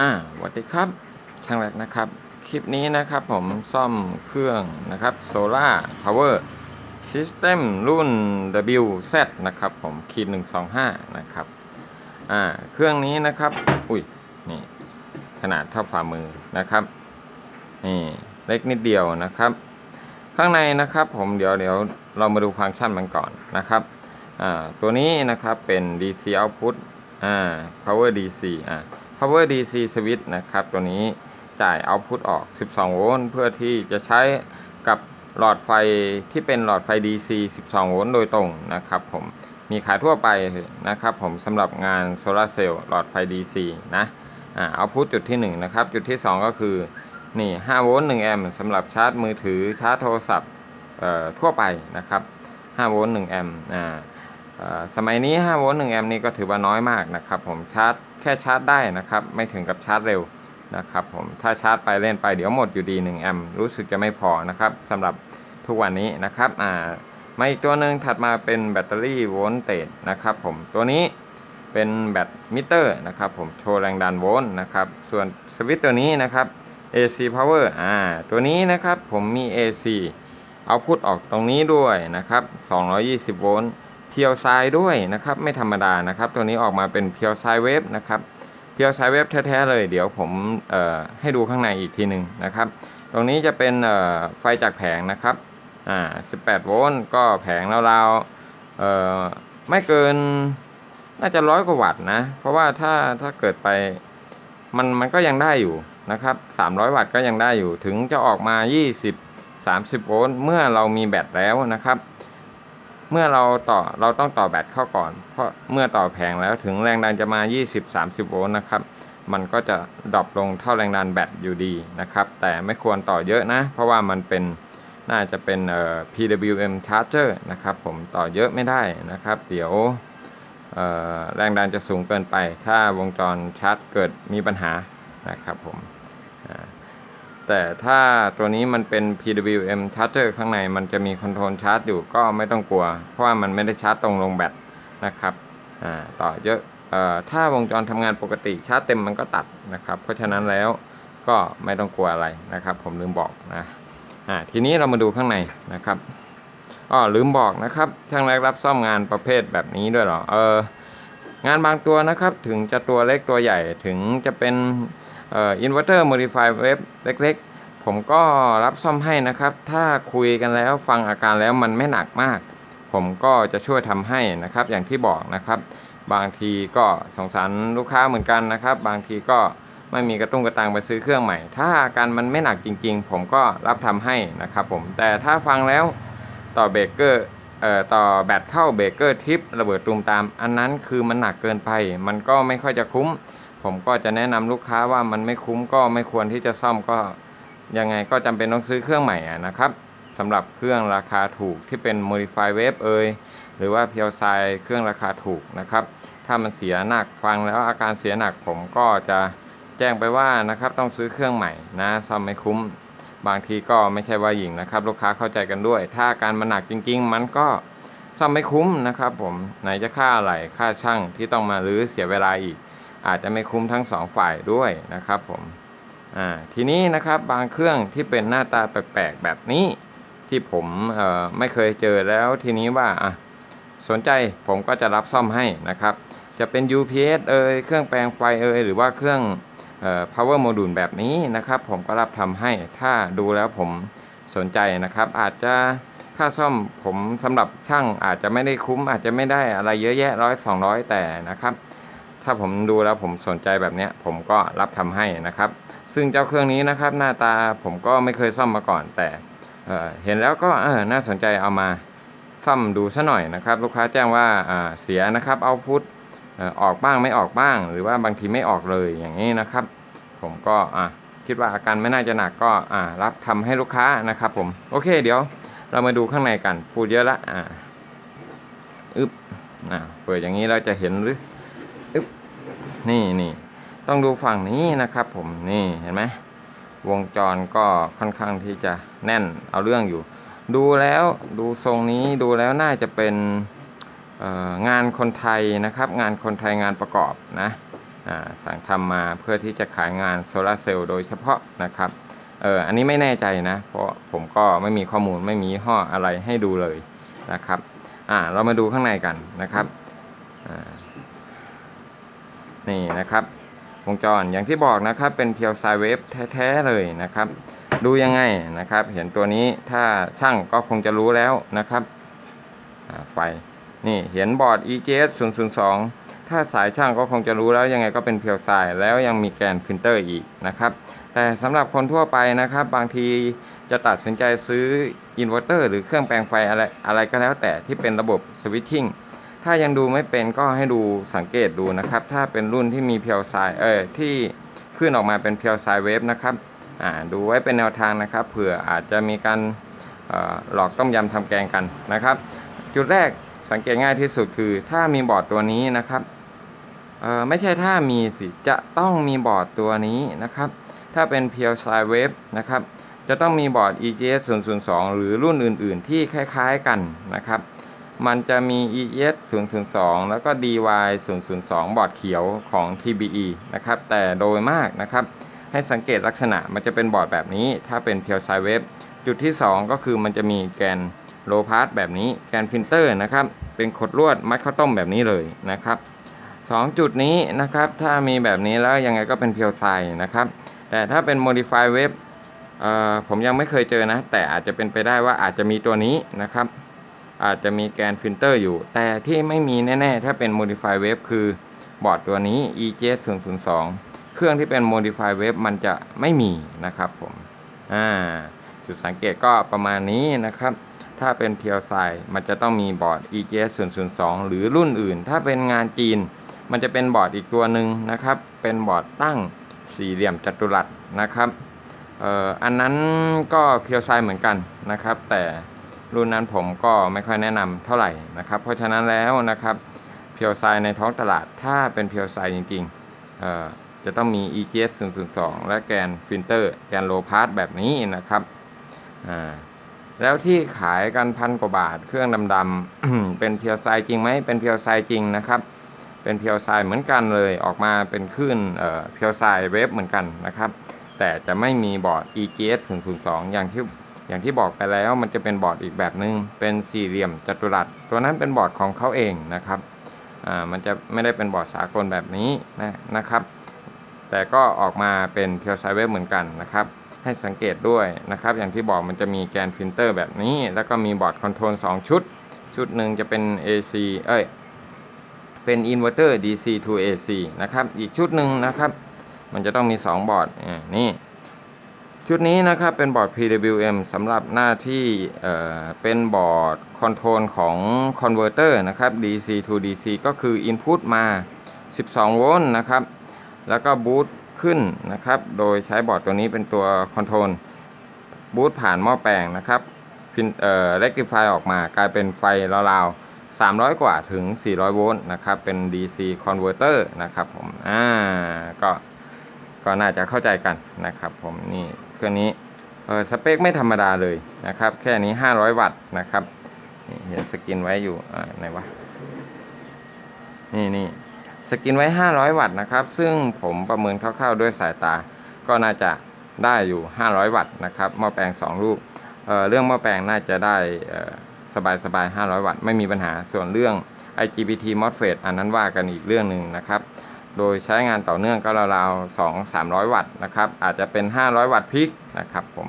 อ่าสวัสดีครับช่างแรกนะครับ คลิปนี้นะครับผมซ่อมเครื่องนะครับ Solar Power System รุ่น WZ นะครับผมขีด125 นะครับอ่าเครื่องนี้นะครับ อุ้ย นี่ ขนาดเท่าฝ่ามือนะครับ นี่ เล็กนิดเดียวนะครับ ข้างในนะครับผมเดี๋ยวเดี๋ยวเรามาดูฟังก์ชันมันก่อนนะครับอ่าตัวนี้นะครับเป็น DC output อ่า power DC อ่า power DC switch นะครับ ตัวนี้จ่าย output ออก 12 โวลต์เพื่อที่จะใช้กับหลอดไฟที่เป็นหลอดไฟ DC 12 โวลต์โดยตรงนะครับผมมีขายทั่วไปนะครับผมสำหรับงานโซลาเซลล์หลอดไฟ DC นะอ่า output จุดที่ 1 นะครับ จุดที่ 2 ก็คือนี่ 5 โวลต์ 1 แอมป์สำหรับชาร์จมือถือชาร์จโทรศัพท์เอ่อทั่วไปนะครับ 5 โวลต์ 1 แอมป์อ่า สมัยนี้5โวลต์1แอมป์นี่ก็ถือว่าน้อยมากนะครับผมชาร์จแค่ชาร์จได้นะครับ ไม่ถึงกับชาร์จเร็วนะครับผมถ้าชาร์จไปเล่นไปเดี๋ยวหมดอยู่ดี1แอมป์รู้สึกจะไม่พอนะครับสำหรับทุกวันนี้นะครับอ่ามาอีกตัวหนึ่งถัดมาเป็นแบตเตอรี่โวลต์เตจนะครับผมตัวนี้เป็นแบตมิเตอร์นะครับผมโชว์แรงดันโวลต์นะครับส่วนสวิตช์ตัวนี้นะครับ AC power อ่าตัวนี้นะครับผมมี AC เอาพุทออกตรงนี้ด้วยนะครับ220โวลต์ พียวไซด้วยนะครับไม่ธรรมดานะครับ ตัวนี้ออกมาเป็นเพียวไซเวฟนะครับเพียวไซเวฟแท้ๆเลยเดี๋ยวผมให้ดูข้างในอีกทีหนึ่งนะครับ ตรงนี้จะเป็นไฟจากแผงนะครับอ่า18 โวลต์ก็แผงราวๆไม่เกินน่าจะร้อยกว่าวัตต์นะ เพราะว่าถ้าถ้าเกิดไปมันมันก็ยังได้อยู่นะครับ300 วัตต์ก็ยังได้อยู่ถึงจะออกมา 20 30 โวลต์เมื่อเรามีแบตแล้วนะครับ เมื่อเราต่อเราต้องต่อแบตเข้าก่อน เพราะเมื่อต่อแผงแล้วถึงแรงดันจะมา 20 30 โวลต์นะครับ มันก็จะดรอปลงเท่าแรงดันแบตอยู่ดีนะครับ แต่ไม่ควรต่อเยอะนะ เพราะว่ามันเป็นน่าจะเป็นเอ่อ PWM charger นะครับ ผมต่อเยอะไม่ได้นะครับ เดี๋ยวเอ่อแรงดันจะสูงเกินไป ถ้าวงจรชาร์จเกิดมีปัญหานะครับผม แต่ถ้าตัวนี้มันเป็น PWM charger ข้างในมันจะมีคอนโทรลชาร์จอยู่ก็ไม่ต้องกลัว เพราะว่ามันไม่ได้ชาร์จตรงลงแบตนะครับอ่าต่อเยอะเอ่อถ้าวงจรทำงานปกติชาร์จเต็มมันก็ตัดนะครับ เพราะฉะนั้นแล้วก็ไม่ต้องกลัวอะไรนะครับ ผมลืมบอกนะอ่าทีนี้เรามาดูข้างในนะครับอ๋อลืมบอกนะครับช่างแรกรับซ่อมงานประเภทแบบนี้ด้วยเหรอเออ งานบางตัวนะครับถึงจะตัวเล็กตัวใหญ่ถึงจะเป็นอินเวอร์เตอร์โมดิฟายเวฟเล็กๆ ผมก็รับซ่อมให้นะครับ ถ้าคุยกันแล้วฟังอาการแล้วมันไม่หนักมาก ผมก็จะช่วยทำให้นะครับอย่างที่บอกนะครับ บางทีก็สงสารลูกค้าเหมือนกันนะครับ บางทีก็ไม่มีกระตุ้งกระตังไปซื้อเครื่องใหม่ ถ้าอาการมันไม่หนักจริง ๆ ผมก็รับทำให้นะครับผมแต่ถ้าฟังแล้วต่อเบรกเกอร์ เอ่อต่อแบตเท่าเบรกเกอร์ทิประเบิดตูมตาม อันนั้นคือมันหนักเกินไป มันก็ไม่ค่อยจะคุ้ม ผมก็จะแนะนำลูกค้าว่ามันไม่คุ้มก็ไม่ควรที่จะซ่อมก็ยังไงก็จำเป็นต้องซื้อเครื่องใหม่อะนะครับสำหรับเครื่องราคาถูกที่เป็น Modify Wave เอยหรือว่าเพียวไซเครื่องราคาถูกนะครับ ถ้ามันเสียหนักฟังแล้วอาการเสียหนักผมก็จะแจ้งไปว่านะครับต้องซื้อเครื่องใหม่นะซ่อมไม่คุ้ม บางทีก็ไม่ใช่ว่าหญิงนะครับ ลูกค้าเข้าใจกันด้วย ถ้าการมันหนักจริง ๆ มันก็ซ่อมไม่คุ้มนะครับ ผมไหนจะค่าอะไหล่ค่าช่างที่ต้องมาหรือเสียเวลาอีก อาจจะไม่คุ้มทั้งสองฝ่ายด้วยนะครับ ผมอ่าทีนี้นะครับบางเครื่องที่เป็นหน้าตาแปลกๆแบบนี้ ที่ผมเอ่อไม่เคยเจอแล้วทีนี้ว่าอะสนใจผมก็จะรับซ่อมให้นะครับ จะเป็น UPS เอยเครื่องแปลงไฟเอยหรือว่าเครื่อง power module แบบนี้นะครับ ผมก็รับทำให้ถ้าดูแล้วผมสนใจนะครับ อาจจะค่าซ่อมผมสำหรับช่างอาจจะไม่ได้คุ้ม อาจจะไม่ได้อะไรเยอะแยะร้อยสองร้อยแต่นะครับ ถ้าผมดูแล้วผมสนใจแบบเนี้ยผมก็รับทำให้นะครับ ซึ่งเจ้าเครื่องนี้นะครับ หน้าตาผมก็ไม่เคยซ่อมมาก่อน แต่เออเห็นแล้วก็เออน่าสนใจเอามาซ่อมดูซะหน่อยนะครับ ลูกค้าแจ้งว่าอ่าเสียนะครับเอาพุท ออกบ้างไม่ออกบ้าง หรือว่าบางทีไม่ออกเลยอย่างนี้นะครับ ผมก็อะคิดว่าอาการไม่น่าจะหนักก็อ่ารับทำให้ลูกค้านะครับ ผมโอเค เดี๋ยวเรามาดูข้างในกันพูดเยอะละอ่าอึบอ่าเปิดอย่างนี้เราจะเห็นหรืออึบนี่นี่ต้องดูฝั่งนี้นะครับ ผมนี่เห็นไหมวงจรก็ค่อนข้างที่จะแน่นเอาเรื่องอยู่ ดูแล้วดูทรงนี้ดูแล้วน่าจะเป็น งานคนไทยนะครับงานคนไทยงานประกอบนะสั่งทำมาเพื่อที่จะขายงานโซลาร์เซลล์โดยเฉพาะนะครับเอออันนี้ไม่แน่ใจนะ เพราะผมก็ไม่มีข้อมูลไม่มียี่ห้ออะไรให้ดูเลยนะครับอ่าเรามาดูข้างในกันนะครับนี่นะครับวงจรอย่างที่บอกนะครับเป็นเพียวไซเวฟแท้ๆเลยนะครับ ดูยังไงนะครับ เห็นตัวนี้ถ้าช่างก็คงจะรู้แล้วนะครับไฟ นี่เห็นบอร์ด EGS 002 ถ้าสายช่างก็คงจะรู้แล้วยังไงก็เป็นเพียวไซแล้วยังมีแกนฟิลเตอร์อีกนะครับ แต่สำหรับคนทั่วไปนะครับ บางทีจะตัดสินใจซื้ออินเวอร์เตอร์หรือเครื่องแปลงไฟอะไรอะไรก็แล้วแต่ที่เป็นระบบสวิตชิ่งถ้ายังดูไม่เป็นก็ให้ดูสังเกตดูนะครับ ถ้าเป็นรุ่นที่มีเพียวไซเออที่ขึ้นออกมาเป็นเพียวไซเวฟนะครับอ่าดูไว้เป็นแนวทางนะครับเผื่ออาจจะมีการหลอกต้มยำทำแกงกันนะครับ จุดแรก สังเกตง่ายที่สุดคือ ถ้ามีบอร์ดตัวนี้นะครับเอ่อไม่ใช่ถ้ามีสิจะต้องมีบอร์ดตัวนี้นะครับ ถ้าเป็นเพียวไซเวฟนะครับ จะต้องมีบอร์ด EGS 002 หรือรุ่นอื่น ๆ ที่คล้าย ๆ กันนะครับ มันจะมี ES 002 แล้วก็ DY 002 บอร์ดเขียวของ TBE นะครับ แต่โดยมากนะครับ ให้สังเกตลักษณะมันจะเป็นบอร์ดแบบนี้ ถ้าเป็น Pure s i w a v e จุดที่ 2 ก็คือมันจะมีแกน โลพาสแบบนี้แกนฟิลเตอร์นะครับ เป็นขดลวดมัดข้าวต้มแบบนี้เลยนะครับสองจุดนี้นะครับถ้ามีแบบนี้แล้วยังไงก็เป็น Pure s i นะครับ แต่ถ้าเป็น Modify Wave เอ่อผมยังไม่เคยเจอนะ แต่อาจจะเป็นไปได้ว่าอาจจะมีตัวนี้นะครับ อาจจะมีแกนฟิลเตอร์อยู่ แต่ที่ไม่มีแน่ ๆ ถ้าเป็น Modify Wave คือบอร์ดตัวนี้ EJS 002เครื่องที่เป็น Modify Wave มันจะไม่มีนะครับผมอ่าจุดสังเกตก็ประมาณนี้นะครับ ถ้าเป็นเพียวไซมันจะต้องมีบอร์ด EJS 002 หรือรุ่นอื่น ถ้าเป็นงานจีน มันจะเป็นบอร์ดอีกตัวหนึ่งนะครับ เป็นบอร์ดตั้งสี่เหลี่ยมจัตุรัสนะครับเอ่ออันนั้นก็เพียวไซเหมือนกันนะครับ แต่รุ่นนั้นผมก็ไม่ค่อยแนะนำเท่าไหร่นะครับ เพราะฉะนั้นแล้วนะครับเพียวไซในท้องตลาดถ้าเป็นเพียวไซจริงๆเอ่อจะต้องมี EGS 002 และแกนฟิลเตอร์แกนโลพาสแบบนี้นะครับอ่า แล้วที่ขายกันพันกว่าบาทเครื่องดำๆเป็นเพียวไซจริงไหมเป็นเพียวไซจริงนะครับ เป็นเพียวไซเหมือนกันเลยออกมาเป็นคลื่นเพียวไซเวฟเหมือนกันนะครับ แต่จะไม่มีบอร์ด EGS 002อย่างที่อย่างที่บอกไปแล้วมันจะเป็นบอร์ดอีกแบบหนึง่งเป็นสี่เหลี่ยมจัตุรัส ตัวนั้นเป็นบอร์ดของเขาเองนะครับอ่ามันจะไม่ได้เป็นบอร์ดสากลแบบนี้นะนะครับ แต่ก็ออกมาเป็นเพียวไซเวฟเหมือนกันนะครับ ให้สังเกตด้วยนะครับ อย่างที่บอกมันจะมีแกนฟิลเตอร์แบบนี้ แล้วก็มีบอร์ดคอนโทรล2 ชุด ชุดหนึ่งจะเป็น AC เอ้ย เป็นอินเวอร์เตอร์ DC to AC นะครับ อีกชุดหนึ่งนะครับ มันจะต้องมี 2 บอร์ดอ่านี่ ชุดนี้นะครับเป็นบอร์ด PWM สำหรับหน้าที่เอ่อเป็นบอร์ดคอนโทรลของคอนเวอร์เตอร์นะครับ DC to DC ก็คือ Input มา 12 โวลต์นะครับ แล้วก็บูต ขึ้นนะครับ โดยใช้บอร์ดตัวนี้เป็นตัวคอนโทรลบูตผ่านหม้อแปลงนะครับฟินเอ่อเรกติฟายออกมากลายเป็นไฟราวๆ300 กว่าถึง 400 โวลต์นะครับ เป็น DC converter นะครับผม อ่า ก็ก็น่าจะเข้าใจกันนะครับผม นี่เครื่องนี้เออสเปคไม่ธรรมดาเลยนะครับ แค่นี้ 500 วัตต์นะครับ นี่เห็นสกินไว้อยู่ อ่าไหนวะ นี่นี่ สกินไว้ 500 วัตต์นะครับ ซึ่งผมประเมินคร่าวๆด้วยสายตา ก็น่าจะได้อยู่ 500 วัตต์นะครับหม้อแปลง 2 ลูกเเรื่องหม้อแปลงน่าจะได้สบายๆ 500 วัตต์ไม่มีปัญหาส่วนเรื่อง IGBT MOSFET อันนั้นว่ากันอีกเรื่องหนึ่งนะครับ โดยใช้งานต่อเนื่องก็ราวๆ2 300 วัตต์นะครับ อาจจะเป็น 500 วัตต์พีคนะครับผม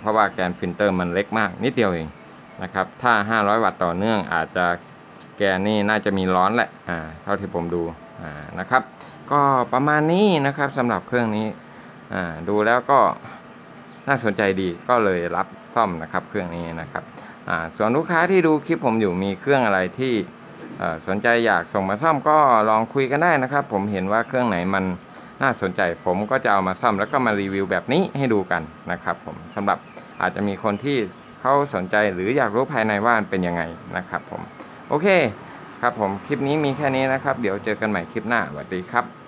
เพราะว่าแกนฟิลเตอร์มันเล็กมากนิดเดียวเองนะครับ ถ้า 500 วัตต์ต่อเนื่องอาจจะ แกนนี่น่าจะมีร้อนแหละอ่าเท่าที่ผมดูอ่านะครับ ก็ประมาณนี้นะครับสำหรับเครื่องนี้อ่าดูแล้วก็น่าสนใจดีก็เลยรับซ่อมนะครับเครื่องนี้นะครับอ่าส่วนลูกค้าที่ดูคลิปผมอยู่มีเครื่องอะไรที่เอ่อสนใจอยากส่งมาซ่อมก็ลองคุยกันได้นะครับ ผมเห็นว่าเครื่องไหนมันน่าสนใจผมก็จะเอามาซ่อมแล้วก็มารีวิวแบบนี้ให้ดูกันนะครับ ผมสำหรับอาจจะมีคนที่เขาสนใจหรืออยากรู้ภายในว่ามันเป็นยังไงนะครับ ผม โอเค ครับผมคลิปนี้มีแค่นี้นะครับ เดี๋ยวเจอกันใหม่คลิปหน้าสวัสดีครับ